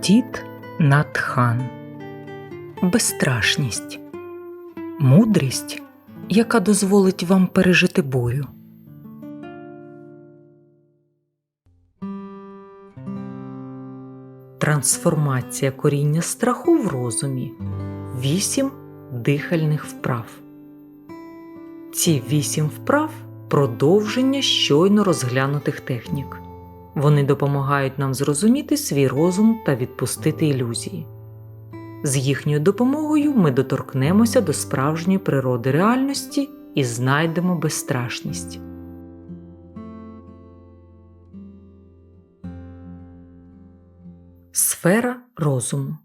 Тіт Натхан Безстрашність Мудрість, яка дозволить вам пережити бурю. Трансформація коріння страху в розумі. Вісім дихальних вправ. Ці вісім вправ продовження щойно розглянутих технік. Вони допомагають нам зрозуміти свій розум та відпустити ілюзії. З їхньою допомогою ми доторкнемося до справжньої природи реальності і знайдемо безстрашність. Сфера розуму.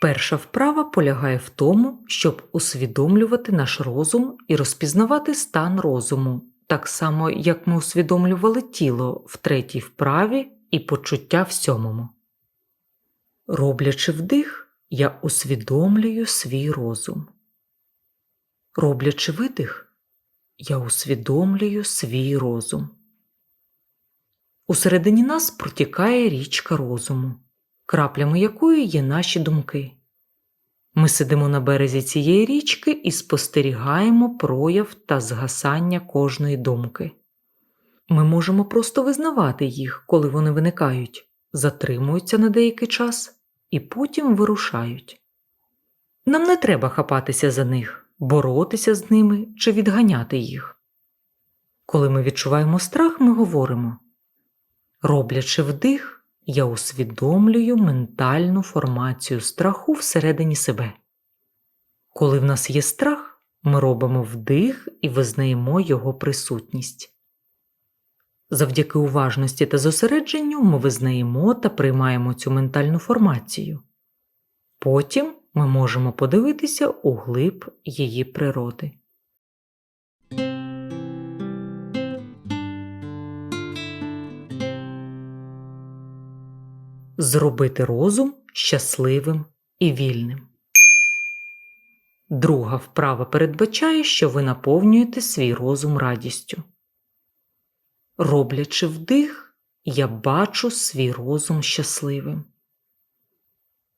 Перша вправа полягає в тому, щоб усвідомлювати наш розум і розпізнавати стан розуму, так само як ми усвідомлювали тіло в третій вправі і почуття в сьомому. Роблячи вдих, я усвідомлюю свій розум. Роблячи видих, я усвідомлюю свій розум. Усередині нас протікає річка розуму, краплями якої є наші думки. Ми сидимо на березі цієї річки і спостерігаємо прояв та згасання кожної думки. Ми можемо просто визнавати їх, коли вони виникають, затримуються на деякий час і потім вирушають. Нам не треба хапатися за них, боротися з ними чи відганяти їх. Коли ми відчуваємо страх, ми говоримо роблячи вдих, я усвідомлюю ментальну формацію страху всередині себе. Коли в нас є страх, ми робимо вдих і визнаємо його присутність. Завдяки уважності та зосередженню ми визнаємо та приймаємо цю ментальну формацію. Потім ми можемо подивитися у глиб її природи. Зробити розум щасливим і вільним. Друга вправа передбачає, що ви наповнюєте свій розум радістю. Роблячи вдих, я бачу свій розум щасливим.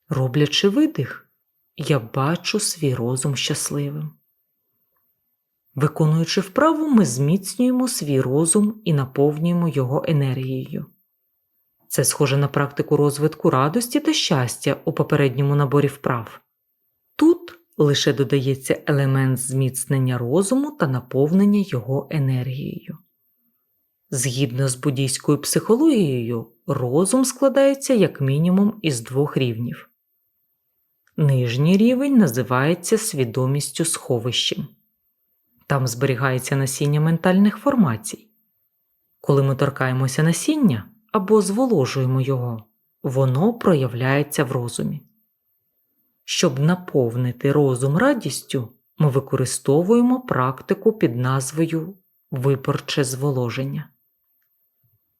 Роблячи видих, я бачу свій розум щасливим. Виконуючи вправу, ми зміцнюємо свій розум і наповнюємо його енергією. Це схоже на практику розвитку радості та щастя у попередньому наборі вправ. Тут лише додається елемент зміцнення розуму та наповнення його енергією. Згідно з буддійською психологією, розум складається як мінімум із двох рівнів. Нижній рівень називається свідомістю сховищем. Там зберігається насіння ментальних формацій. Коли ми торкаємося насіння або зволожуємо його, воно проявляється в розумі. Щоб наповнити розум радістю, ми використовуємо практику під назвою виборче зволоження.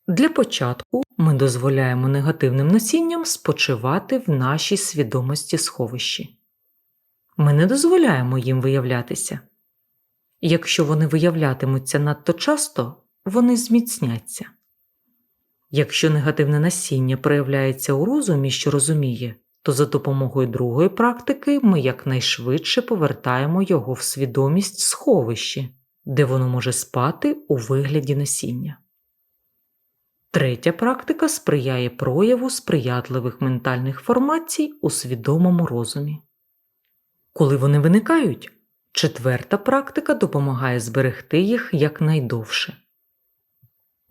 Для початку ми дозволяємо негативним насінням спочивати в нашій свідомості сховищі. Ми не дозволяємо їм виявлятися. Якщо вони виявлятимуться надто часто, вони зміцняться. Якщо негативне насіння проявляється у розумі, що розуміє, то за допомогою другої практики ми якнайшвидше повертаємо його в свідомість сховищі, де воно може спати у вигляді насіння. Третя практика сприяє прояву сприятливих ментальних формацій у свідомому розумі. Коли вони виникають, четверта практика допомагає зберегти їх якнайдовше.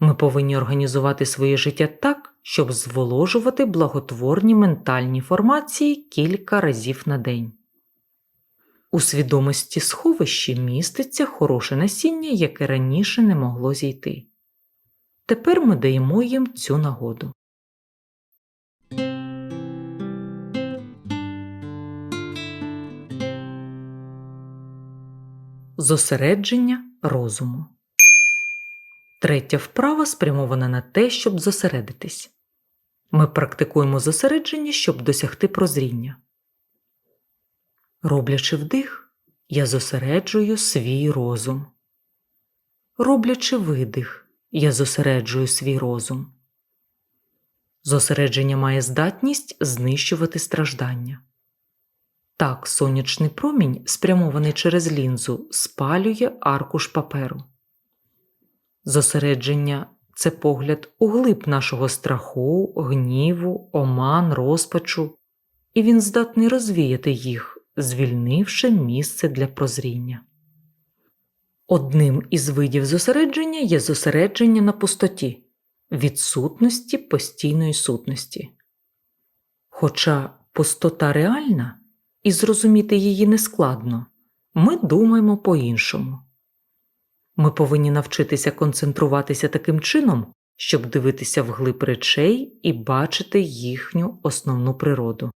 Ми повинні організувати своє життя так, щоб зволожувати благотворні ментальні формації кілька разів на день. У свідомості сховищі міститься хороше насіння, яке раніше не могло зійти. Тепер ми даємо їм цю нагоду. Зосередження розуму. Третя вправа спрямована на те, щоб зосередитись. Ми практикуємо зосередження, щоб досягти прозріння. Роблячи вдих, я зосереджую свій розум. Роблячи видих, я зосереджую свій розум. Зосередження має здатність знищувати страждання. Так, сонячний промінь, спрямований через лінзу, спалює аркуш паперу. Зосередження це погляд у глиб нашого страху, гніву, оман, розпачу, і він здатний розвіяти їх, звільнивши місце для прозріння. Одним із видів зосередження є зосередження на пустоті, відсутності постійної сутності. Хоча пустота реальна і зрозуміти її нескладно, ми думаємо по-іншому. Ми повинні навчитися концентруватися таким чином, щоб дивитися вглиб речей і бачити їхню основну природу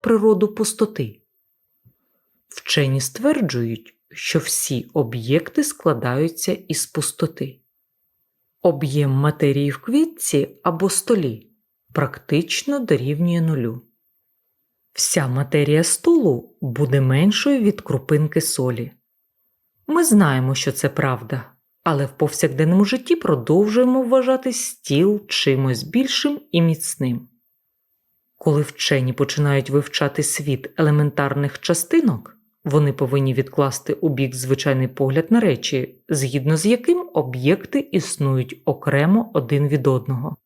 природу пустоти. Вчені стверджують, що всі об'єкти складаються із пустоти. Об'єм матерії в квітці або столі практично дорівнює нулю. Вся матерія столу буде меншою від крупинки солі. Ми знаємо, що це правда, але в повсякденному житті продовжуємо вважати стіл чимось більшим і міцним. Коли вчені починають вивчати світ елементарних частинок, вони повинні відкласти у бік звичайний погляд на речі, згідно з яким об'єкти існують окремо один від одного.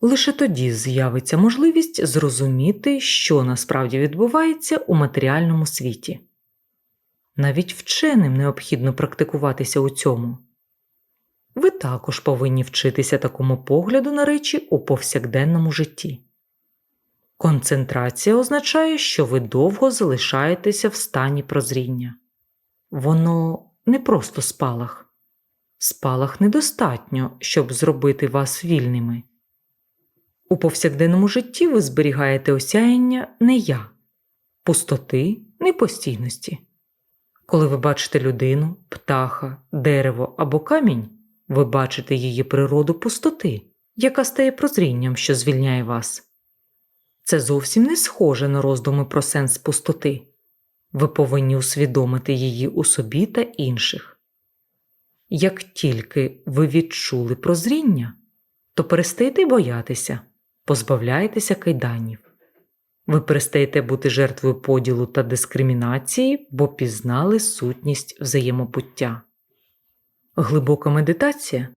Лише тоді з'явиться можливість зрозуміти, що насправді відбувається у матеріальному світі. Навіть вченим необхідно практикуватися у цьому. Ви також повинні вчитися такому погляду на речі у повсякденному житті. Концентрація означає, що ви довго залишаєтеся в стані прозріння. Воно не просто спалах. Спалах недостатньо, щоб зробити вас вільними. У повсякденному житті ви зберігаєте осяяння не я, пустоти, непостійності. Коли ви бачите людину, птаха, дерево або камінь, ви бачите її природу пустоти, яка стає прозрінням, що звільняє вас. Це зовсім не схоже на роздуми про сенс пустоти. Ви повинні усвідомити її у собі та інших. Як тільки ви відчули прозріння, то перестаєте боятися, позбавляєтеся кайданів. Ви перестаєте бути жертвою поділу та дискримінації, бо пізнали сутність взаємобуття. Глибока медитація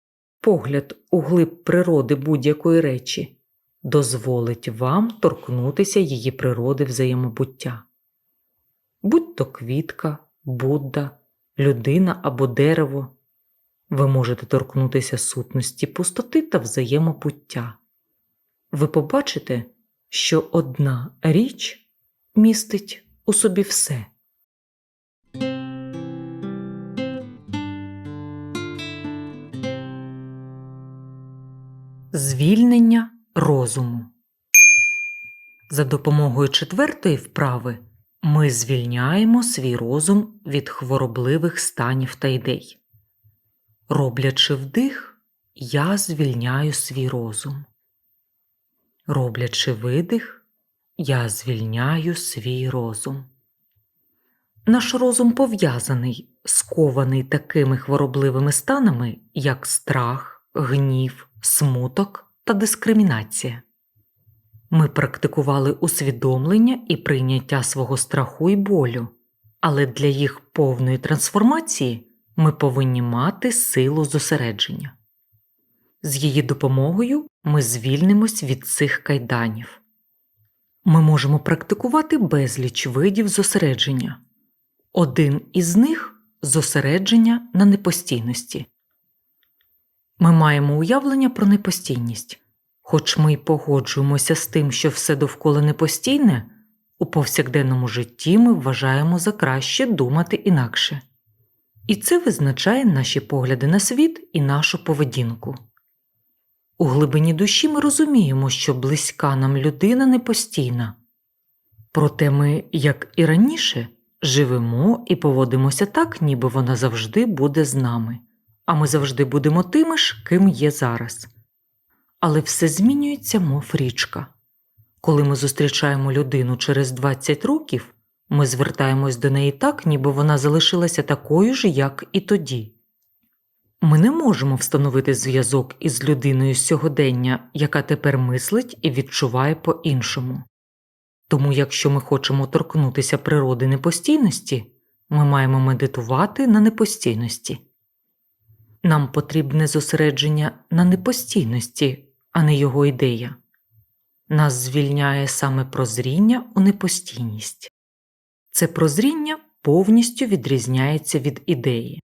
погляд у глиб природи будь-якої речі дозволить вам торкнутися її природи взаємобуття. Будь то квітка, Будда, людина або дерево, ви можете торкнутися сутності пустоти та взаємобуття. Ви побачите, що одна річ містить у собі все. Звільнення розуму. За допомогою четвертої вправи ми звільняємо свій розум від хворобливих станів та ідей. Роблячи вдих, я звільняю свій розум. Роблячи видих, я звільняю свій розум. Наш розум пов'язаний, скований такими хворобливими станами, як страх, гнів, смуток та дискримінація. Ми практикували усвідомлення і прийняття свого страху і болю, але для їх повної трансформації ми повинні мати силу зосередження. З її допомогою ми звільнимось від цих кайданів. Ми можемо практикувати безліч видів зосередження. Один із них зосередження на непостійності. Ми маємо уявлення про непостійність, хоч ми й погоджуємося з тим, що все довкола непостійне, у повсякденному житті ми вважаємо за краще думати інакше. І це визначає наші погляди на світ і нашу поведінку. У глибині душі ми розуміємо, що близька нам людина непостійна, проте ми, як і раніше, живемо і поводимося так, ніби вона завжди буде з нами а ми завжди будемо тими ж, ким є зараз. Але все змінюється, мов річка. Коли ми зустрічаємо людину через 20 років, ми звертаємось до неї так, ніби вона залишилася такою ж, як і тоді. Ми не можемо встановити зв'язок із людиною сьогодення, яка тепер мислить і відчуває по-іншому. Тому, якщо ми хочемо торкнутися природи непостійності, ми маємо медитувати на непостійності. Нам потрібне зосередження на непостійності, а не його ідея. Нас звільняє саме прозріння у непостійність. Це прозріння повністю відрізняється від ідеї.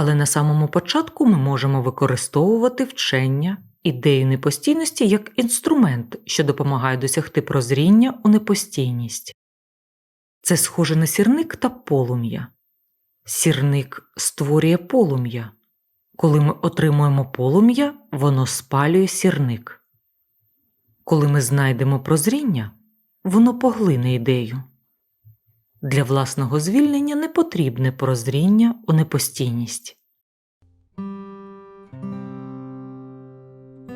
Але на самому початку ми можемо використовувати вчення ідею непостійності як інструмент, що допомагає досягти прозріння у непостійність. Це схоже на сірник та полум'я. Сірник створює полум'я. Коли ми отримуємо полум'я, воно спалює сірник. Коли ми знайдемо прозріння, воно поглине ідею. Для власного звільнення не потрібне прозріння у непостійність.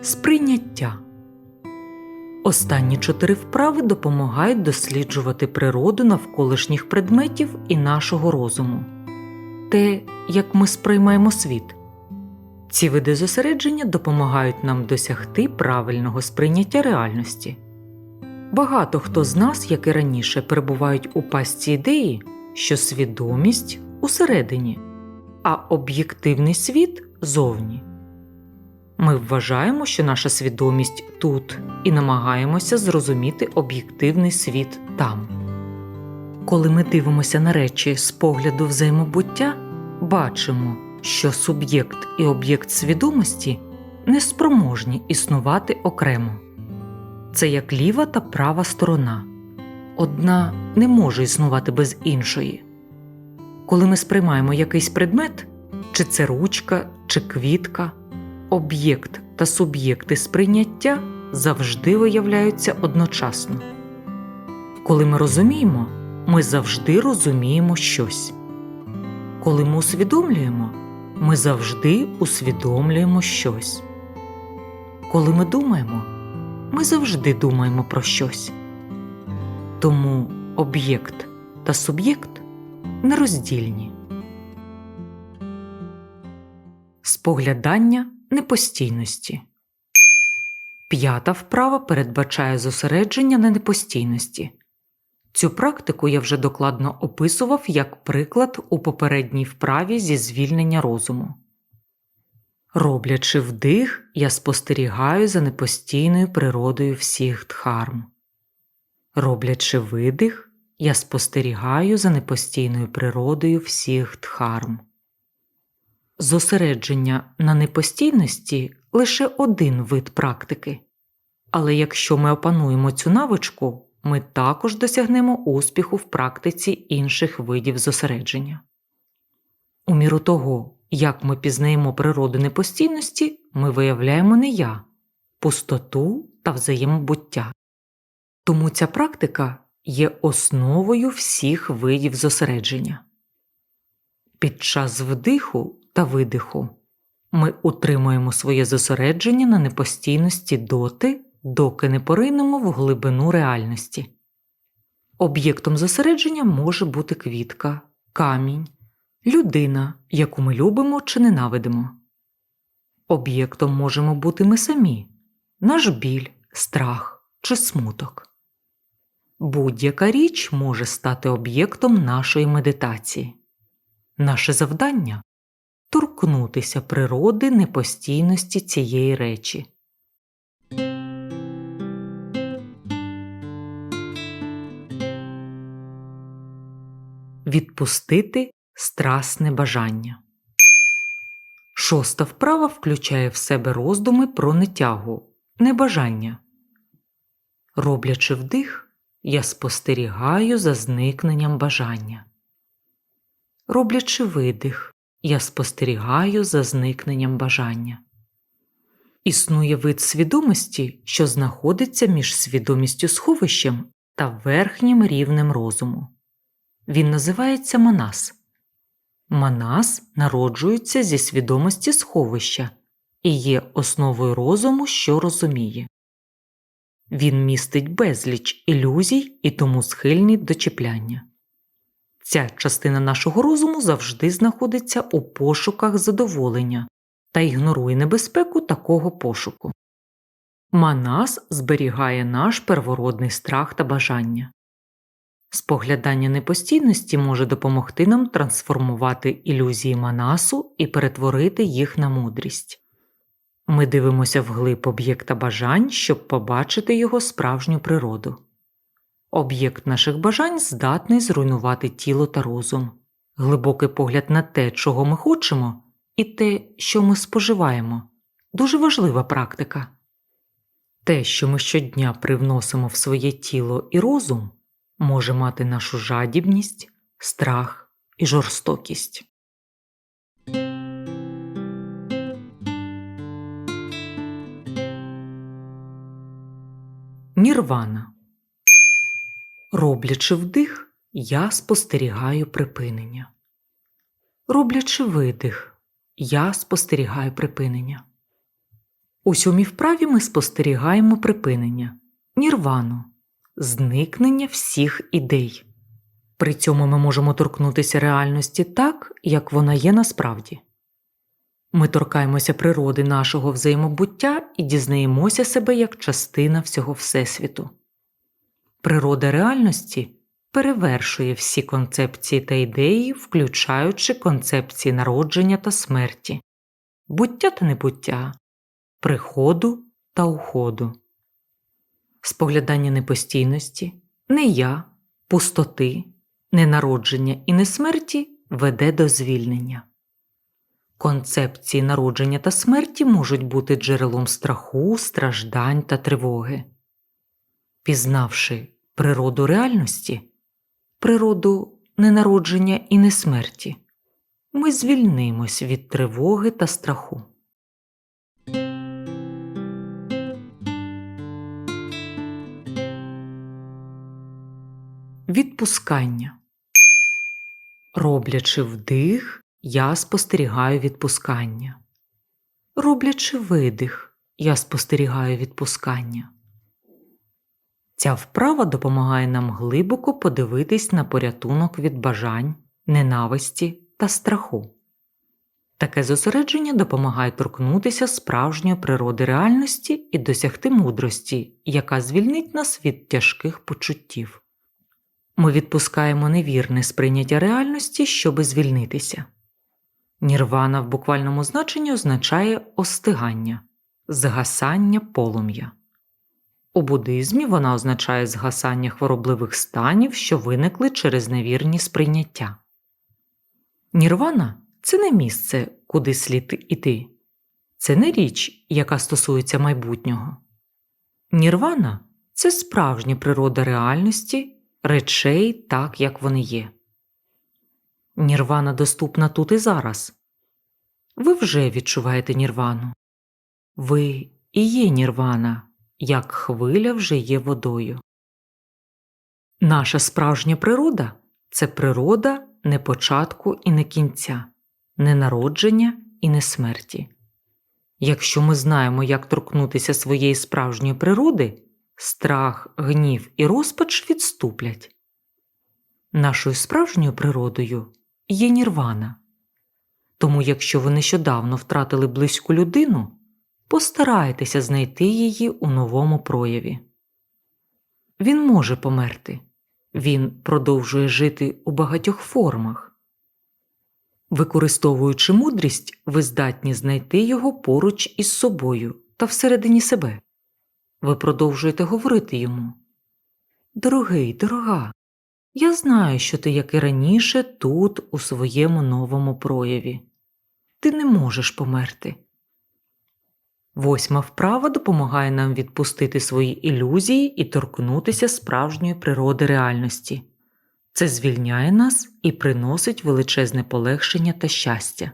Сприйняття Останні чотири вправи допомагають досліджувати природу навколишніх предметів і нашого розуму те, як ми сприймаємо світ. Ці види зосередження допомагають нам досягти правильного сприйняття реальності. Багато хто з нас, як і раніше, перебувають у пастці ідеї, що свідомість усередині, а об'єктивний світ зовні. Ми вважаємо, що наша свідомість тут і намагаємося зрозуміти об'єктивний світ там. Коли ми дивимося на речі з погляду взаємобуття, бачимо, що суб'єкт і об'єкт свідомості неспроможні існувати окремо. Це як ліва та права сторона. Одна не може існувати без іншої. Коли ми сприймаємо якийсь предмет, чи це ручка, чи квітка, об'єкт та суб'єкти сприйняття завжди виявляються одночасно. Коли ми розуміємо, ми завжди розуміємо щось. Коли ми усвідомлюємо, ми завжди усвідомлюємо щось. Коли ми думаємо, ми завжди думаємо про щось. Тому об'єкт та суб'єкт нероздільні. Споглядання непостійності. П'ята вправа передбачає зосередження на непостійності. Цю практику я вже докладно описував як приклад у попередній вправі зі звільнення розуму. Роблячи вдих, я спостерігаю за непостійною природою всіх дхарм. Роблячи видих, я спостерігаю за непостійною природою всіх дхарм. Зосередження на непостійності лише один вид практики, але якщо ми опануємо цю навичку, ми також досягнемо успіху в практиці інших видів зосередження. У міру того, як ми пізнаємо природу непостійності, ми виявляємо не я, пустоту та взаємобуття. Тому ця практика є основою всіх видів зосередження. Під час вдиху та видиху ми утримуємо своє зосередження на непостійності доти, доки не поринемо в глибину реальності. Об'єктом зосередження може бути квітка, камінь, людина, яку ми любимо чи ненавидимо. Об'єктом можемо бути ми самі, наш біль, страх чи смуток. Будь-яка річ може стати об'єктом нашої медитації. Наше завдання торкнутися природи непостійності цієї речі. Відпустити страсне бажання. Шоста вправа включає в себе роздуми про нетягу, небажання. Роблячи вдих, я спостерігаю за зникненням бажання. Роблячи видих, я спостерігаю за зникненням бажання. Існує вид свідомості, що знаходиться між свідомістю сховищем та верхнім рівнем розуму. Він називається Манас. Манас народжується зі свідомості сховища і є основою розуму, що розуміє. Він містить безліч ілюзій і тому схильний до чіпляння. Ця частина нашого розуму завжди знаходиться у пошуках задоволення та ігнорує небезпеку такого пошуку. Манас зберігає наш первородний страх та бажання. Споглядання непостійності може допомогти нам трансформувати ілюзії манасу і перетворити їх на мудрість. Ми дивимося вглиб об'єкта бажань, щоб побачити його справжню природу. Об'єкт наших бажань здатний зруйнувати тіло та розум, глибокий погляд на те, чого ми хочемо, і те, що ми споживаємо дуже важлива практика. Те, що ми щодня привносимо в своє тіло і розум, може мати нашу жадібність, страх і жорстокість. Нірвана Роблячи вдих, я спостерігаю припинення. Роблячи видих, я спостерігаю припинення. У сьомій вправі ми спостерігаємо припинення, нірвану, зникнення всіх ідей. При цьому ми можемо торкнутися реальності так, як вона є насправді. Ми торкаємося природи нашого взаємобуття і дізнаємося себе як частина всього Всесвіту. Природа реальності перевершує всі концепції та ідеї, включаючи концепції народження та смерті, буття та небуття, приходу та уходу, споглядання непостійності, не я, пустоти, ненародження і несмерті веде до звільнення. Концепції народження та смерті можуть бути джерелом страху, страждань та тривоги. Пізнавши природу реальності, природу ненародження і несмерті, ми звільнимось від тривоги та страху. Відпускання. Роблячи вдих, я спостерігаю відпускання. Роблячи видих, я спостерігаю відпускання. Ця вправа допомагає нам глибоко подивитись на порятунок від бажань, ненависті та страху. Таке зосередження допомагає торкнутися справжньої природи реальності і досягти мудрості, яка звільнить нас від тяжких почуттів. Ми відпускаємо невірне сприйняття реальності, щоби звільнитися. Нірвана в буквальному значенні означає остигання, згасання полум'я. У буддизмі вона означає згасання хворобливих станів, що виникли через невірні сприйняття. Нірвана це не місце, куди слід іти, це не річ, яка стосується майбутнього. Нірвана це справжня природа реальності, речей так, як вони є. Нірвана доступна тут і зараз. Ви вже відчуваєте нірвану. Ви і є нірвана як хвиля вже є водою. Наша справжня природа це природа не початку і не кінця, не народження і не смерті. Якщо ми знаємо, як торкнутися своєї справжньої природи, страх, гнів і розпач відступлять. Нашою справжньою природою є нірвана. Тому, якщо ви нещодавно втратили близьку людину, постарайтеся знайти її у новому прояві. Він може померти, він продовжує жити у багатьох формах. Використовуючи мудрість, ви здатні знайти його поруч із собою та всередині себе. Ви продовжуєте говорити йому Дорогий, дорога, я знаю, що ти, як і раніше, тут, у своєму новому прояві. Ти не можеш померти. Восьма вправа допомагає нам відпустити свої ілюзії і торкнутися справжньої природи реальності. Це звільняє нас і приносить величезне полегшення та щастя.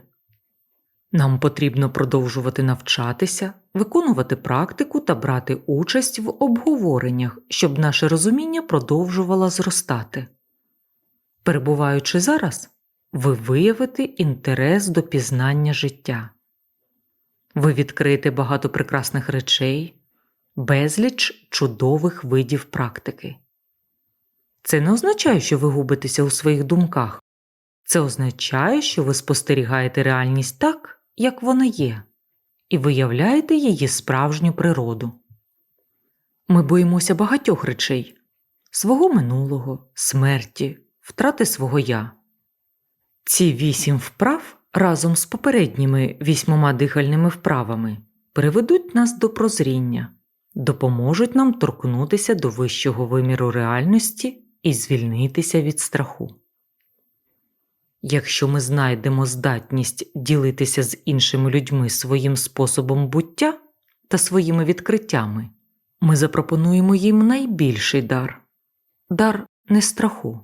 Нам потрібно продовжувати навчатися, виконувати практику та брати участь в обговореннях, щоб наше розуміння продовжувало зростати. Перебуваючи зараз, ви виявите інтерес до пізнання життя. Ви відкриєте багато прекрасних речей, безліч чудових видів практики. Це не означає, що ви губитеся у своїх думках. Це означає, що ви спостерігаєте реальність так, як вона є, і виявляєте її справжню природу. Ми боїмося багатьох речей свого минулого, смерті, втрати свого я. Ці вісім вправ разом з попередніми вісьмома дихальними вправами приведуть нас до прозріння, допоможуть нам торкнутися до вищого виміру реальності і звільнитися від страху. Якщо ми знайдемо здатність ділитися з іншими людьми своїм способом буття та своїми відкриттями, ми запропонуємо їм найбільший дар дар не страху.